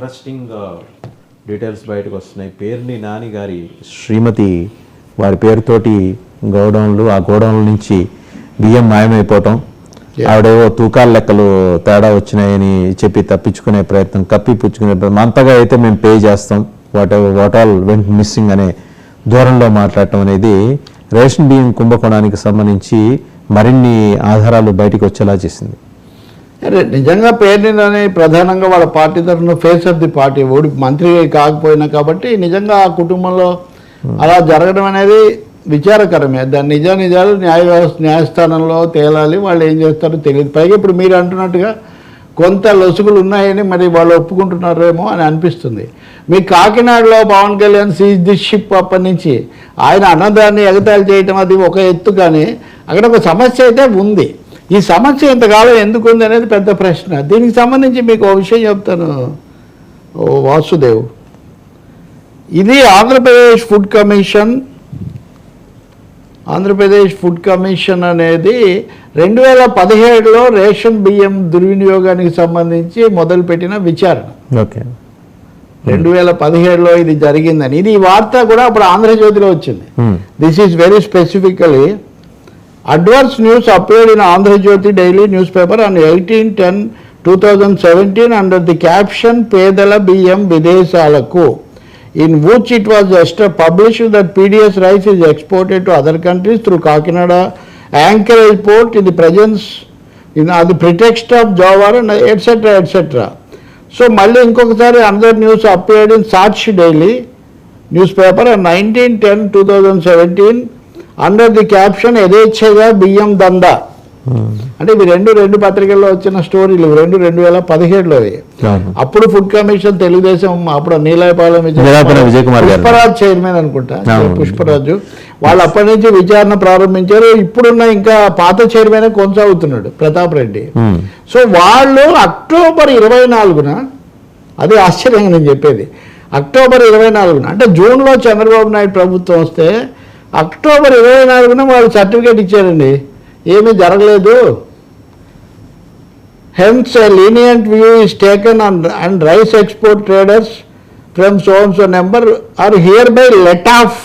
Interesting details బయటకు వస్తున్నాయి. పేరుని నాని గారి శ్రీమతి వారి పేరుతోటి గోడౌన్లు ఆ గోడౌన్ల నుంచి బియ్యం మాయమైపోవటం ఆవిడేవో తూకాల లెక్కలు తేడా వచ్చినాయని చెప్పి తప్పించుకునే ప్రయత్నం కప్పి పుచ్చుకునే ప్రయత్నం అంతగా అయితే మేము పే చేస్తాం. Whatever what all went missing అనే ధోరణిలో మాట్లాడటం అనేది రేషన్ బియ్యం కుంభకోణానికి సంబంధించి మరిన్ని ఆధారాలు బయటికి వచ్చేలా చేసింది. అరే నిజంగా పేర్నిలోనే ప్రధానంగా వాళ్ళ పార్టీ తరఫున ఫేస్ ఆఫ్ ది పార్టీ ఓడి మంత్రి కాకపోయినా కాబట్టి నిజంగా ఆ కుటుంబంలో అలా జరగడం అనేది విచారకరమే. దాని నిజ నిజాలు న్యాయ వ్యవస్థ న్యాయస్థానంలో తేలాలి వాళ్ళు ఏం చేస్తారో తెలియదు. పైగా ఇప్పుడు మీరు అంటున్నట్టుగా కొంత లొసుగులు ఉన్నాయని మరి వాళ్ళు ఒప్పుకుంటున్నారేమో అని అనిపిస్తుంది. మీ కాకినాడలో Pawan Kalyan seize the ship అప్పటి నుంచి. ఆయన అన్నదాన్ని ఎగతాళి చేయటం అది ఒక ఎత్తు కానీ అక్కడ ఒక సమస్య అయితే ఉంది. ఈ సమస్య ఇంతకాలం ఎందుకు ఉంది అనేది పెద్ద ప్రశ్న. దీనికి సంబంధించి మీకు ఒక విషయం చెప్తాను ఓ వాసుదేవ్. ఇది Andhra Pradesh food commission Andhra Pradesh food commission అనేది రెండు వేల పదిహేడులో రేషన్ బియ్యం దుర్వినియోగానికి సంబంధించి మొదలుపెట్టిన విచారణ. ఓకే. రెండు వేల పదిహేడులో ఇది జరిగిందని. ఇది ఈ వార్త కూడా అప్పుడు ఆంధ్రజ్యోతిలో వచ్చింది. This is very specifically advance news appeared in Andhra Jyothi daily news paper and eighteen ten two thousand seventeen under the caption పేదల బియ్యం విదేశాలకు. In which it was just publish that PDS rice is exported to other countries through Kakinada. Anchor port in the presence in అది pretext of jowar and etcetera etcetera so మళ్ళీ ఇంకొకసారి under news appeared in Sakshi daily news paper and nineteen ten two thousand seventeen under the caption యథేచ్ఛగా బియ్యం దందా అంటే ఇవి రెండు రెండు పత్రికల్లో వచ్చిన స్టోరీలు ఇవి రెండు రెండు వేల పదిహేడులోవి అవును. అప్పుడు ఫుడ్ కమిషన్ తెలుగుదేశం అప్పుడు నీలాయపాలెం. పుష్పరాజ్ చైర్మన్ అనుకుంటా. పుష్పరాజు వాళ్ళు అప్పటి నుంచి విచారణ ప్రారంభించారు ఇప్పుడున్న ఇంకా పాత చైర్మన్ కొనసాగుతున్నాడు ప్రతాప్ రెడ్డి Hmm. సో వాళ్ళు అక్టోబర్ ఇరవై నాలుగున అది ఆశ్చర్యంగా నేను చెప్పేది అక్టోబర్ ఇరవై నాలుగున అంటే జూన్లో చంద్రబాబు నాయుడు ప్రభుత్వం వస్తే అక్టోబర్ ఇరవై నాలుగున వాళ్ళు సర్టిఫికేట్ ఇచ్చారండి. ఏమీ జరగలేదు. Hence lenient view is taken and and rice export traders from sons number are hereby let off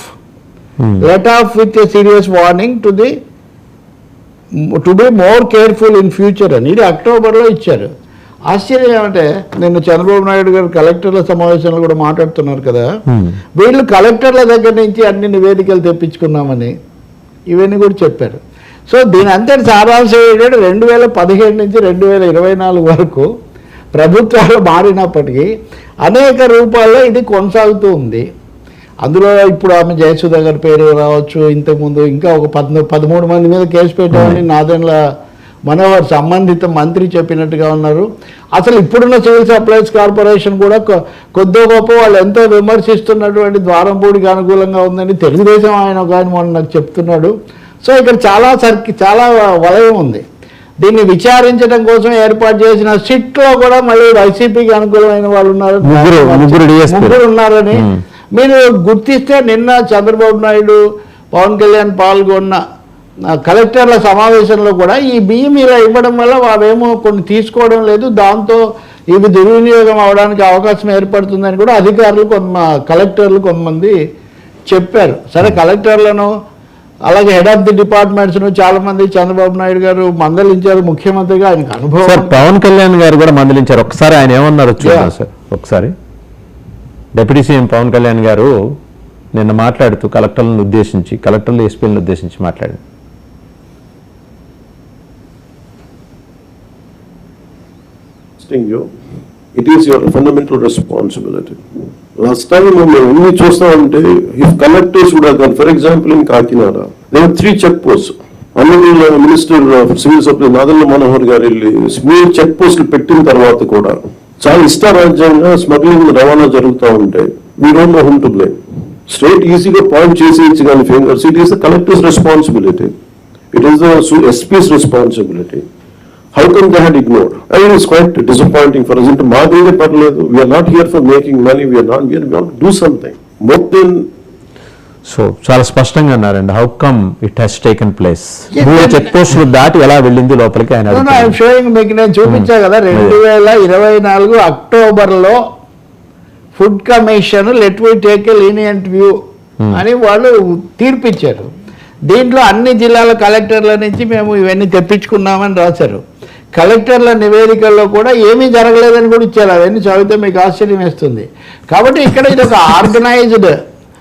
let off with a serious warning to the to be more careful in future అని ఇది అక్టోబర్లో ఇచ్చారు. ఆశ్చర్యం ఏమంటే నిన్న చంద్రబాబు నాయుడు గారు కలెక్టర్ల సమావేశంలో కూడా మాట్లాడుతున్నారు కదా. వీళ్ళు కలెక్టర్ల దగ్గర నుంచి అన్ని నివేదికలు తెప్పించుకున్నామని ఇవన్నీ కూడా చెప్పారు. సో దీని అంతటి సారాంశం ఏంటంటే రెండు వేల పదిహేడు నుంచి రెండు వేల ఇరవై నాలుగు వరకు ప్రభుత్వాలు మారినప్పటికీ అనేక రూపాల్లో ఇది కొనసాగుతూ ఉంది. అందులో ఇప్పుడు ఆమె జయసుధ గారి పేరు రావచ్చు. ఇంతకుముందు ఇంకా ఒక పద్మ పదమూడు మంది మీద కేసు పెట్టామని నాదెండ్ల మనోహర్ సంబంధిత మంత్రి చెప్పినట్టుగా ఉన్నారు అసలు ఇప్పుడున్న సివిల్ సప్లైస్ కార్పొరేషన్ కూడా కొద్దో గొప్ప వాళ్ళు ఎంతో విమర్శిస్తున్నటువంటి ద్వారంపూడికి అనుకూలంగా ఉందని తెలుగుదేశం ఆయన ఒక ఆయన మొన్న నాకు చెప్తున్నాడు సో ఇక్కడ చాలా సర్కి చాలా వలయం ఉంది దీన్ని విచారించడం కోసం ఏర్పాటు చేసిన సిట్లో కూడా మళ్ళీ వైసీపీకి అనుకూలమైన వాళ్ళు ఉన్నారు ముగ్గురు- లు. ఉన్నారని. మీరు గుర్తిస్తే నిన్న చంద్రబాబు నాయుడు పవన్ కళ్యాణ్ పాల్గొన్న కలెక్టర్ల సమావేశంలో కూడా ఈ బియ్యం ఇలా ఇవ్వడం వల్ల వావేమో కొన్ని తీసుకోవడం లేదు దాంతో ఇవి దుర్వినియోగం అవడానికి అవకాశం ఏర్పడుతుందని కూడా అధికారులు కొంత కలెక్టర్లు కొంతమంది చెప్పారు. సరే కలెక్టర్లను అలాగే హెడ్ ఆఫ్ ది డిపార్ట్మెంట్స్ను చాలా మంది చంద్రబాబు నాయుడు గారు మందలించారు ముఖ్యమంత్రిగా ఆయనకు సార్ అనుభవం పవన్ కళ్యాణ్ గారు కూడా మందలించారు. ఒకసారి ఆయన ఏమన్నారు చూద్దాం. సార్ ఒకసారి. డిప్యూటీ సీఎం పవన్ కళ్యాణ్ గారు నిన్న మాట్లాడుతూ కలెక్టర్లను ఉద్దేశించి కలెక్టర్లు ఎస్పీలను ఉద్దేశించి మాట్లాడారు. Asking you it is your fundamental responsibility last time మేము ఎన్ని చూస్తామంటే ఇఫ్ కలెక్టర్స్ కూడా కానీ ఫర్ ఎగ్జాంపుల్ ఇన్ కాకినాడ నేను three check post అన్నమూల minister of civil supply Nadella Manohar garu వెళ్ళి మూడు చెక్ పోస్టులు పెట్టిన తర్వాత కూడా చాలా ఇష్టారాజ్యంగా స్మగ్లింగ్ రవాణా జరుగుతూ ఉంటే we don't know whom to blame state ఈజీగా పాయింట్ చేసేయచ్చు కానీ fingers it is the collector's responsibility it is the SP's responsibility How come they had ignored? I mean, it's quite disappointing for us. Into Madhuri Pataledu, we are not here for making money, we are not, we are, we have to do something. More than, so చాలా స్పష్టంగా అన్నారండి how come it has taken place మూడు. Check పోస్టులు దాటి ఎలా వెళ్ళింది లోపలికి ఆయన. షోయింగ్ మీకు నేను చూపించా కదా రెండు వేల ఇరవై నాలుగు అక్టోబర్లో food commission let we take a lenient view అని వాళ్ళు తీర్పిచ్చారు దీంట్లో అన్ని జిల్లాల కలెక్టర్ల నుంచి మేము ఇవన్నీ తెప్పించుకున్నామని రాశారు కలెక్టర్ల నివేదికల్లో కూడా ఏమీ జరగలేదని కూడా ఇచ్చారు. అవన్నీ చదివితే మీకు ఆశ్చర్యం వేస్తుంది. కాబట్టి ఇక్కడ ఇది ఒక ఆర్గనైజ్డ్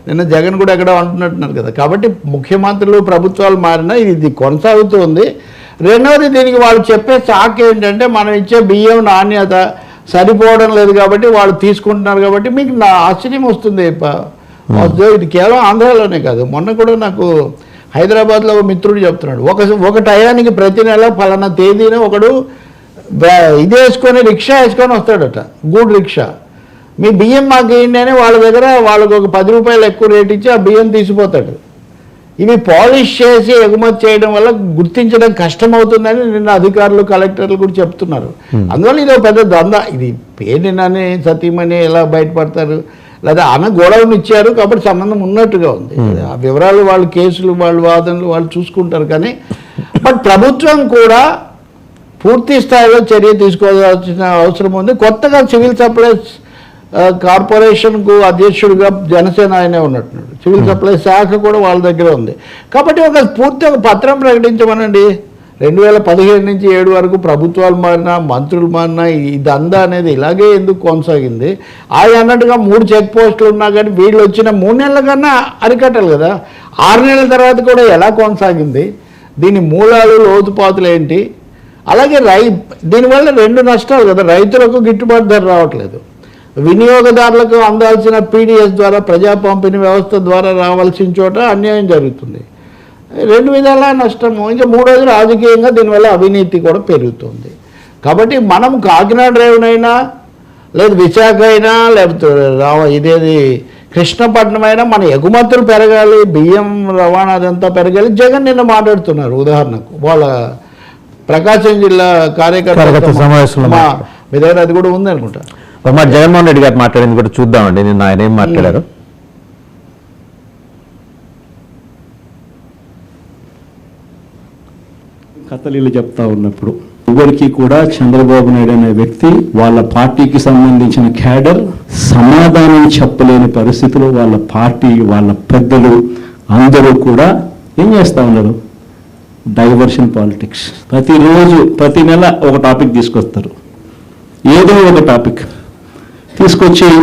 నిన్న జగన్ కూడా ఎక్కడ అంటున్నట్టున్నారు కదా. కాబట్టి ముఖ్యమంత్రులు ప్రభుత్వాలు మారినా ఇది కొనసాగుతుంది. రెండవది దీనికి వాళ్ళు చెప్పే సాక్ ఏంటంటే మనం ఇచ్చే బియ్యం నాణ్యత సరిపోవడం లేదు కాబట్టి వాళ్ళు తీసుకుంటున్నారు కాబట్టి మీకు నా ఆశ్చర్యం వస్తుంది. ఇది కేవలం ఆంధ్రాలోనే కాదు. మొన్న కూడా నాకు హైదరాబాద్లో ఒక మిత్రుడు చెప్తున్నాడు ఒక ఒక టయానికి ప్రతి నెల ఫలానా తేదీన ఒకడు ఇది వేసుకొని రిక్షా వేసుకొని వస్తాడట గూడ్ రిక్షా. మీ బియ్యం మాకు ఇవ్వండి అని వాళ్ళ దగ్గర వాళ్ళకు ఒక పది రూపాయలు ఎక్కువ రేట్ ఇచ్చి ఆ బియ్యం తీసిపోతాడు. ఇవి పాలిష్ చేసి ఎగుమతి చేయడం వల్ల గుర్తించడం కష్టమవుతుందని నిన్న అధికారులు కలెక్టర్లు కూడా చెప్తున్నారు. అందువల్ల ఇది ఒక పెద్ద దంద ఇది పేనినని సతీమణి ఎలా బయటపడతారు? లేదా ఆమె గొడవను ఇచ్చారు కాబట్టి సంబంధం ఉన్నట్టుగా ఉంది. ఆ వివరాలు వాళ్ళు కేసులు వాళ్ళు వాదనలు వాళ్ళు చూసుకుంటారు కానీ బట్ ప్రభుత్వం కూడా పూర్తి స్థాయిలో చర్య తీసుకోవాల్సిన అవసరం ఉంది. కొత్తగా సివిల్ సప్లైస్ కార్పొరేషన్కు అధ్యక్షుడిగా జనసేన ఆయనే ఉన్నట్టున్నాడు. సివిల్ సప్లై శాఖ కూడా వాళ్ళ దగ్గర ఉంది. కాబట్టి ఒక పూర్తి ఒక పత్రం ప్రకటించమనండి. రెండు వేల పదిహేడు నుంచి ఏడు వరకు ప్రభుత్వాలు మారినా మంత్రులు మారినా ఈ అనేది ఇలాగే ఎందుకు కొనసాగింది? ఆయన అన్నట్టుగా మూడు చెక్ పోస్టులు ఉన్నా కానీ వీళ్ళు వచ్చిన మూడు నెలల కన్నా అరికట్టాలి కదా. ఆరు నెలల తర్వాత కూడా ఎలా కొనసాగింది? దీని మూలాలు లోతుపాతులు ఏంటి? అలాగే రై దీనివల్ల రెండు నష్టాలు కదా. రైతులకు గిట్టుబాటు ధర రావట్లేదు. వినియోగదారులకు అందాల్సిన పీడిఎస్ ద్వారా ప్రజా పంపిణీ వ్యవస్థ ద్వారా రావాల్సిన చోట అన్యాయం జరుగుతుంది. రెండు విధాల నష్టము. ఇంకా మూడోది రాజకీయంగా దీనివల్ల అవినీతి కూడా పెరుగుతుంది. కాబట్టి మనం కాకినాడ రేవునైనా లేదు విశాఖ అయినా లేకపోతే రావ ఇదేది కృష్ణపట్నం అయినా మన ఎగుమతులు పెరగాలి బియ్యం రవాణా అదంతా పెరగాలి. జగన్ నిన్న మాట్లాడుతున్నారు ఉదాహరణకు. వాళ్ళ ప్రకాశం జిల్లా కార్యకర్త సమావేశంలో మా- దగ్గర అది కూడా ఉంది అనుకుంటా మాట జగన్మోహన్ రెడ్డి గారు మాట్లాడింది కూడా చూద్దామండి. నిన్న ఆయన ఏం మాట్లాడారు? కథలీలు చెప్తా ఉన్నప్పుడు ఎవరికి కూడా చంద్రబాబు నాయుడు అనే వ్యక్తి వాళ్ళ పార్టీకి సంబంధించిన క్యాడర్ సమాధానం చెప్పలేని పరిస్థితిలో వాళ్ళ పార్టీ వాళ్ళ పెద్దలు అందరూ కూడా ఏం చేస్తూ ఉన్నారు? Diversion politics. ప్రతిరోజు ప్రతి నెల ఒక టాపిక్ తీసుకొస్తారు. ఏదో ఒక టాపిక్. తీసుకొచ్చి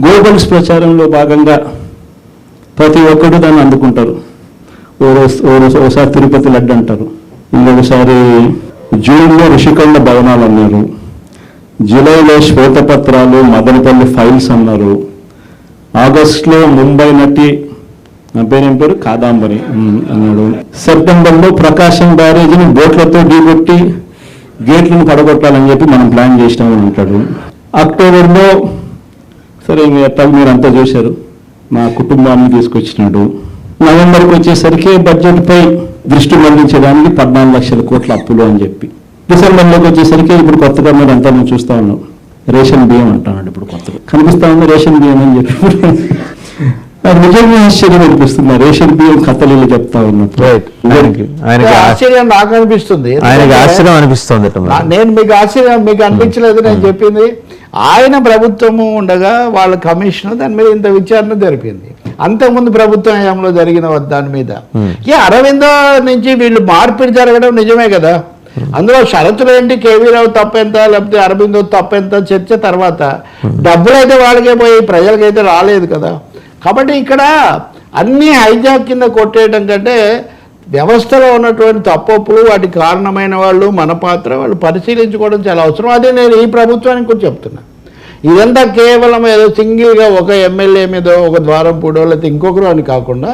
గోబల్స్ ప్రచారంలో భాగంగా ప్రతి ఒక్కరు దాన్ని అందుకుంటారు. ఓ రోజు- ఒకసారి తిరుపతి లడ్డు అంటారు. ఇంకొకసారి జూన్లో ఋషికొండ భవనాలు అన్నారు. జూలైలో శ్వేతపత్రాలు మదనపల్లి ఫైల్స్ అన్నారు. ఆగస్టులో ముంబై నటి నా పేరేం పేరు? కాదాంబరి. అన్నాడు. సెప్టెంబర్లో ప్రకాశం బ్యారేజీని బోట్లతో ఢీకొట్టి గేట్లను పడగొట్టాలని చెప్పి మనం ప్లాన్ చేసినామని అంటాడు. అక్టోబర్లో సరే ఇంక ఎట్లా మీరు అంతా చూశారు. మా కుటుంబాన్ని తీసుకొచ్చినాడు. నవంబర్కి వచ్చేసరికి బడ్జెట్పై దృష్టి మళ్ళించడానికి పద్నాలుగు లక్షల కోట్ల అప్పులు అని చెప్పి. డిసెంబర్లోకి వచ్చేసరికి ఇప్పుడు కొత్తగా మీరు అంతా మేము చూస్తా ఉన్నాం. రేషన్ బియ్యం అంటున్నాడు ఇప్పుడు కొత్తగా. కనిపిస్తా ఉంది రేషన్ బియ్యం అని చెప్పి. నాకు నిజంగా ఆశ్చర్యం అనిపిస్తుంది. రేషన్ బియ్యం కథలు చెప్తా ఉన్నప్పుడు. ఆశ్చర్యం నాకు అనిపిస్తుంది. ఆయనకి ఆశ్చర్యం అనిపిస్తుంది నేను మీకు ఆశ్చర్యం మీకు అనిపించలేదు నేను చెప్పింది. ఆయన ప్రభుత్వము ఉండగా వాళ్ళ కమిషన్ దాని మీద ఇంత విచారణ జరిపింది. అంతకుముందు ప్రభుత్వం హయాంలో జరిగిన దాని మీద. ఈ అరవిందో నుంచి వీళ్ళు మార్పిడి జరగడం నిజమే కదా. అందులో షరతులు ఏంటి కేవీ రావు తప్పెంత లేకపోతే అరవిందో తప్పెంత చర్చ తర్వాత డబ్బులు అయితే వాళ్ళకే పోయి ప్రజలకైతే రాలేదు కదా. కాబట్టి ఇక్కడ అన్ని హైజాక్ కింద కొట్టేయడం కంటే వ్యవస్థలో ఉన్నటువంటి తప్పప్పులు వాటికి కారణమైన వాళ్ళు మన పాత్ర వాళ్ళు పరిశీలించుకోవడం చాలా అవసరం. అదే నేను ఈ ప్రభుత్వానికి కూడా చెప్తున్నా. ఇదంతా కేవలం ఏదో సింగిల్గా ఒక ఎమ్మెల్యే మీదో ఒక ద్వారం పూడో లేకపోతే ఇంకొకరు అని కాకుండా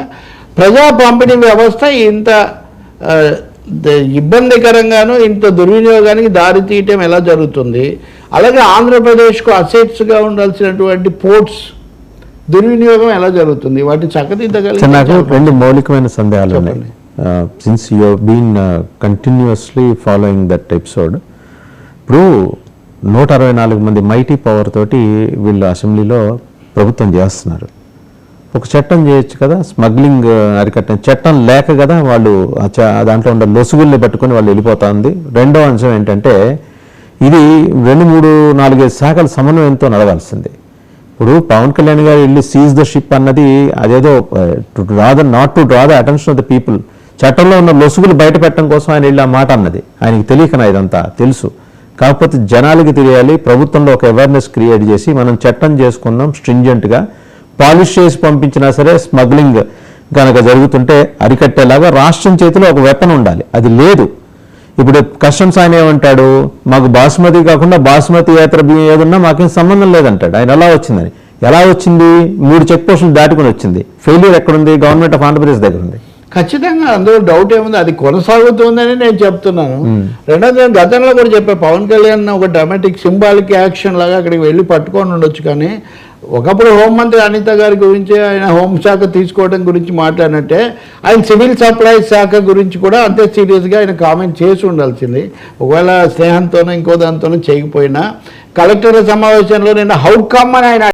ప్రజా పంపిణీ వ్యవస్థ ఇంత ఇబ్బందికరంగాను ఇంత దుర్వినియోగానికి దారి తీయటం ఎలా జరుగుతుంది? అలాగే ఆంధ్రప్రదేశ్కు అసెట్స్గా ఉండాల్సినటువంటి పోర్ట్స్ దుర్వినియోగం ఎలా జరుగుతుంది? వాటిని సార్, నాకు రెండు మౌలికమైన సందేహాలు ఉన్నాయి. Since you been continuously following that episode ఇప్పుడు నూట అరవై నాలుగు మంది మైటీ పవర్ తోటి వీళ్ళు అసెంబ్లీలో ప్రభుత్వం చేస్తున్నారు. ఒక చట్టం చేయొచ్చు కదా స్మగ్లింగ్ అరికట్టం చట్టం లేక కదా వాళ్ళు దాంట్లో ఉన్న లొసుగుల్ని పట్టుకొని వాళ్ళు వెళ్ళిపోతుంది. రెండో అంశం ఏంటంటే ఇది రెండు మూడు నాలుగైదు శాఖల సమన్వయంతో నడవాల్సింది. ఇప్పుడు పవన్ కళ్యాణ్ గారు వెళ్ళి సీజ్ ద షిప్ అన్నది అదేదో to draw the not to draw the attention of the people చట్టంలో ఉన్న లొసుగులు బయట పెట్టడం కోసం ఆయన వెళ్ళి ఆ మాట అన్నది. ఆయనకి తెలియకనా ఇదంతా తెలుసు. కాకపోతే జనాలకి తెలియాలి ప్రభుత్వంలో ఒక అవేర్నెస్ క్రియేట్ చేసి మనం చట్టం చేసుకుందాం స్ట్రింజెంట్గా పాలిష్ చేసి పంపించినా సరే స్మగ్లింగ్ కనుక జరుగుతుంటే అరికట్టేలాగా రాష్ట్రం చేతిలో ఒక వెపన్ ఉండాలి. అది లేదు. ఇప్పుడు కస్టమ్స్ ఆయన ఏమంటాడు? మాకు బాస్మతి కాకుండా బాస్మతి యాత్ర బియ్యం ఏదన్నా మాకేం సంబంధం లేదంటాడు. ఆయన ఎలా వచ్చిందని. ఎలా వచ్చింది? మూడు చెక్ పోస్టులు దాటుకుని వచ్చింది. ఫెయిల్యూర్ ఎక్కడుంది? గవర్నమెంట్ ఆఫ్ ఆంధ్రప్రదేశ్ దగ్గర ఉంది. ఖచ్చితంగా అందులో డౌట్ ఏముంది? అది కొనసాగుతుందని నేను చెప్తున్నాను. రెండోది నేను గతంలో కూడా చెప్పా పవన్ కళ్యాణ్ ఒక డ్రామాటిక్ సింబాలిక్ యాక్షన్ లాగా అక్కడికి వెళ్ళి పట్టుకొని ఉండొచ్చు కానీ ఒకప్పుడు హోంమంత్రి అనిత గారి గురించి ఆయన హోంశాఖ తీసుకోవడం గురించి మాట్లాడినట్టే ఆయన సివిల్ సప్లైస్ శాఖ గురించి కూడా అంతే సీరియస్గా ఆయన కామెంట్ చేసి ఉండాల్సింది. ఒకవేళ స్నేహంతోనో ఇంకో దాంతోనో చేయకపోయినా కలెక్టర్ల సమావేశంలో నిన్న హౌ కమ్ అని ఆయన